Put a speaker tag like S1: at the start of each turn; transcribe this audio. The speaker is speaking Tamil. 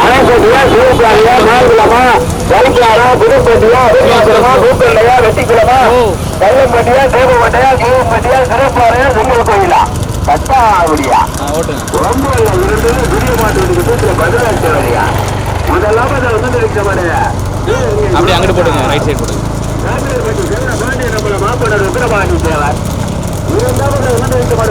S1: அணைக்கட்டியா சிவகாரியா மாங்குளமா வலிக்காரா புதுப்பட்டியா வீரகுளமா பூக்கல்லையா வெட்டிக்குளமா கல்லம்பட்டியா தேவப்பட்டையா சிவப்பட்டியா சிறப்பாறையா செங்கல் கோயிலா பத்தாவடியா ரொம்ப இருந்து புதிய மாட்டு வீட்டுக்கு பதினாறு வரையா அதை வந்து நினைக்க மாட்டேன்
S2: அப்படியே அங்கிட்டு போடுங்க ரைட் சைடு போட்டுங்க
S1: பாண்டிய